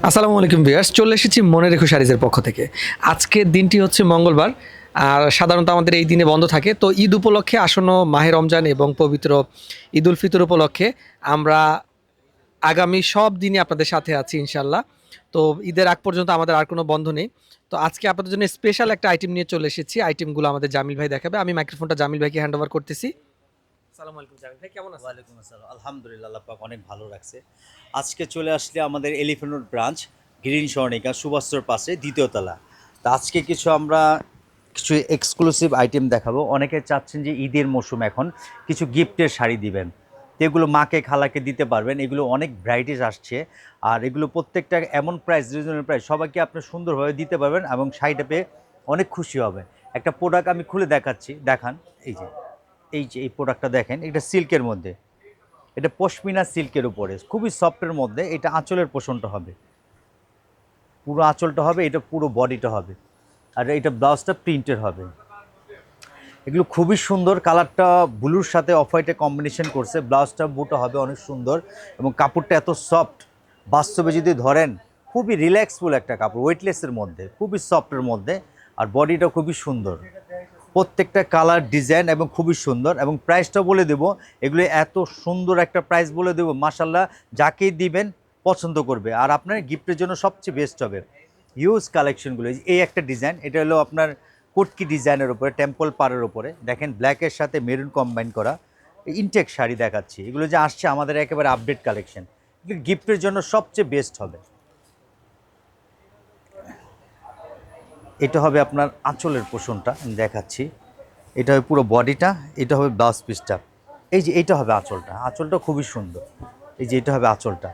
আসসালামু আলাইকুম ভিউয়ার্স, চলে এসেছি মনে রেখো শাড়িজের পক্ষ থেকে। আজকের দিনটি হচ্ছে মঙ্গলবার, আর সাধারণত আমাদের এই দিনে বন্ধ থাকে। তো ঈদ উপলক্ষে আসন্ন মাহে রমজান এবং পবিত্র ঈদ উল ফিতর উপলক্ষে আমরা আগামী সব দিনই আপনাদের সাথে আছি ইনশাল্লাহ তো ঈদের আগ পর্যন্ত আমাদের আর কোনো বন্ধ নেই। তো আজকে আপনাদের জন্য স্পেশাল একটা আইটেম নিয়ে চলে এসেছি। আইটেমগুলো আমাদের জামিল ভাই দেখাবে। আমি মাইক্রোফোনটা জামিল ভাইকে হ্যান্ড ওভার করতেছি। আসসালামু আলাইকুম জামিল ভাই, কেমন আছেন? ওয়ালাইকুম আসসালাম। আলহামদুলিল্লাহ, আল্লাহ পাক অনেক ভালো রাখছে। আজকে চলে আসলে আমাদের এলিফেন্ট ব্রাঞ্চ গ্রিন স্বর্ণিকা সুভাষর পাশে দ্বিতীয় তলা। তো আজকে কিছু আমরা কিছু এক্সক্লুসিভ আইটেম দেখাবো। অনেকে চাচ্ছেন যে ঈদের মৌসুম এখন কিছু গিফটের শাড়ি দিবেন। এগুলো মাকে খালাকে দিতে পারবেন। এগুলো অনেক ভ্যারাইটিস আসছে। আর এগুলো প্রত্যেকটা এমন প্রাইস রিজনেবল প্রাইস সবাইকে আপনি সুন্দরভাবে দিতে পারবেন এবং শাড়িটা পেয়ে অনেক খুশি হবে। একটা প্রোডাক্ট আমি খুলে দেখাচ্ছি। দেখান, এই যে। এই যে, এই প্রোডাক্টটা দেখেন, এটা সিল্কের মধ্যে। এটা পশমিনা সিল্কের উপরে, খুবই সফটের মধ্যে, এটা আঁচলের পোষণটা হবে। পুরো আঁচলটা হবে, এটা পুরো বডিটা হবে। আর এটা ব্লাউজটা প্রিন্টের হবে। এগুলো খুবই সুন্দর, কালারটা ব্লুর সাথে অফ হোয়াইটে কম্বিনেশন করছে। ব্লাউজটা বুটা হবে অনেক সুন্দর এবং কাপড়টা এত সফট। বাস্তবে যদি ধরেন, খুবই রিল্যাক্সফুল একটা কাপড় ওয়েটলেসের মধ্যে, খুবই সফটের মধ্যে, আর বডিটা খুবই সুন্দর। প্রত্যেকটা কালার ডিজাইন এবং খুবই সুন্দর এবং প্রাইসটা বলে দেব। এগুলো এত সুন্দর একটা প্রাইস বলে দেবো মাসাল্লাহ যাকেই দিবেন পছন্দ করবে। আর আপনার গিফটের জন্য সবচেয়ে বেস্ট হবে ইউজ কালেকশনগুলো এই একটা ডিজাইন এটা হলো আপনার কোটকি ডিজাইনের উপরে টেম্পল পাড়ের উপরে। দেখেন ব্ল্যাকের সাথে মেরুন কম্বাইন করা। ইনটেক শাড়ি দেখাচ্ছি। এগুলো যে আসছে আমাদের একেবারে আপডেট কালেকশন গিফটের জন্য সবচেয়ে বেস্ট হবে। এটা হবে আপনার আঁচলের পোষণটা, আমি দেখাচ্ছি। এটা হবে পুরো বডিটা, এটা হবে ব্লাউজ পিসটা। এই যে এইটা হবে আঁচলটা আঁচলটা খুবই সুন্দর। এই যে এটা হবে আঁচলটা।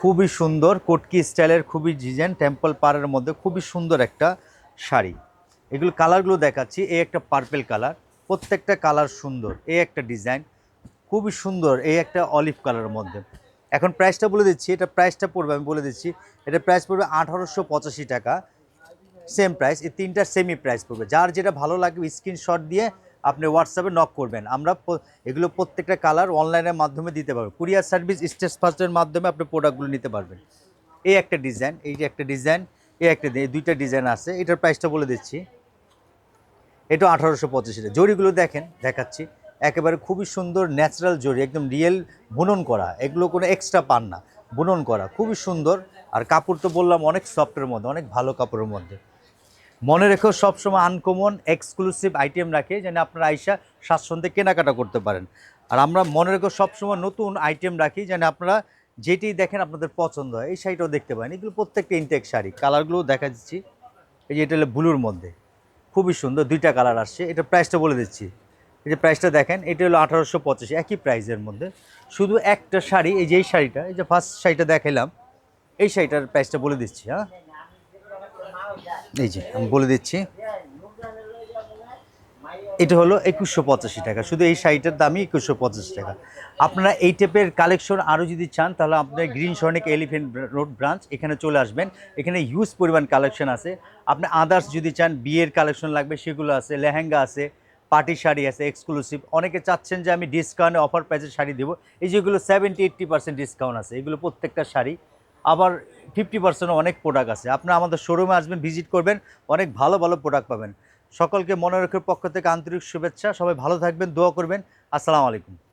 খুবই সুন্দর, কোটকি স্টাইলের খুবই ডিজাইন, টেম্পল পাড়ের মধ্যে খুবই সুন্দর একটা শাড়ি। এগুলো কালারগুলো দেখাচ্ছি, এই একটা পার্পেল কালার, প্রত্যেকটা কালার সুন্দর, এই একটা ডিজাইন, খুবই সুন্দর, এই একটা অলিভ কালারের মধ্যে। এখন প্রাইসটা বলে দিচ্ছি, এটা প্রাইসটা পড়বে, আমি বলে দিচ্ছি, এটা প্রাইস পড়বে আঠারোশো পঁচাশি টাকা। সেম প্রাইস এই তিনটার সেমই প্রাইস পড়বে। যার যেটা ভালো লাগবে স্ক্রিনশট দিয়ে আপনি হোয়াটসঅ্যাপে নক করবেন। আমরা এগুলো প্রত্যেকটা কালার অনলাইনের মাধ্যমে দিতে পারব। কুরিয়ার সার্ভিস স্টেজ ফার্স্টের মাধ্যমে আপনি প্রোডাক্টগুলো নিতে পারবেন। এই একটা ডিজাইন এই যে একটা ডিজাইন এই একটা দুইটা ডিজাইন আছে। এটার প্রাইসটা বলে দিচ্ছি। এটা আঠারোশো পঁচাশি টাকা। জরিগুলো দেখেন, দেখাচ্ছি। একেবারে খুবই সুন্দর ন্যাচারাল জরি একদম রিয়েল বুনন করা। এগুলো কোনো এক্সট্রা পান না। বুনন করা, খুবই সুন্দর। আর কাপড় তো বললাম অনেক সফটের মধ্যে, অনেক ভালো কাপড়ের মধ্যে। মনে রেখো, সবসময় আনকমন এক্সক্লুসিভ আইটেম রাখে, যেন আপনারা আইসা স্বাচ্ছন্দ্যে কেনাকাটা করতে পারেন। আর আমরা মনে রেখো, সবসময় নতুন আইটেম রাখি, যেন আপনারা যেটি দেখেন আপনাদের পছন্দ হয়, এই শাড়িটাও দেখতে পারেন। এগুলো প্রত্যেকটা ইনটেক শাড়ি। কালারগুলোও দেখা দিচ্ছি। এই যে এটা হলো ব্লুর মধ্যে। খুবই সুন্দর, দুইটা কালার আসছে। এটা প্রাইসটা বলে দিচ্ছি। এই যে প্রাইসটা দেখেন, এটা হলো আঠারোশো পঁচাশি, একই প্রাইসের মধ্যে। শুধু একটা শাড়ি, এই যে এই শাড়িটা, এই যে ফার্স্ট শাড়িটা দেখাইলাম, এই শাড়িটার প্রাইসটা বলে দিচ্ছি হ্যাঁ? এই যে, আমি বলে দিচ্ছি। এটা হলো একুশশো পঁচাশি টাকা। শুধু এই শাড়িটার দামই একুশশো পঁচাশি টাকা। আপনারা এই টাইপের কালেকশন আরও যদি চান, তাহলে আপনার Green Swarnika Elephant Road branch এখানে চলে আসবেন। এখানে হিউজ পরিমাণ কালেকশন আছে। আপনি আদার্স যদি চান, বিয়ের কালেকশন লাগবে, সেগুলো আছে, লেহেঙ্গা আছে, পার্টি শাড়ি আছে এক্সক্লুসিভ অনেকে চাচ্ছেন যে আমি ডিসকাউন্টে অফার প্রাইসে শাড়ি দেবো। এই যেগুলো সেভেন্টি এইট্টি পার্সেন্ট ডিসকাউন্ট আছে, এগুলো প্রত্যেকটা শাড়ি। আবার ফিফটি পার্সেন্ট অনেক প্রোডাক্ট আছে। আপনি আমাদের শোরুমে আসবেন ভিজিট করবেন, অনেক ভালো ভালো প্রোডাক্ট পাবেন। সকলকে মনে রাখার পক্ষ থেকে আন্তরিক শুভেচ্ছা। সবাই ভালো থাকবেন, দোয়া করবেন। আসসালামু আলাইকুম।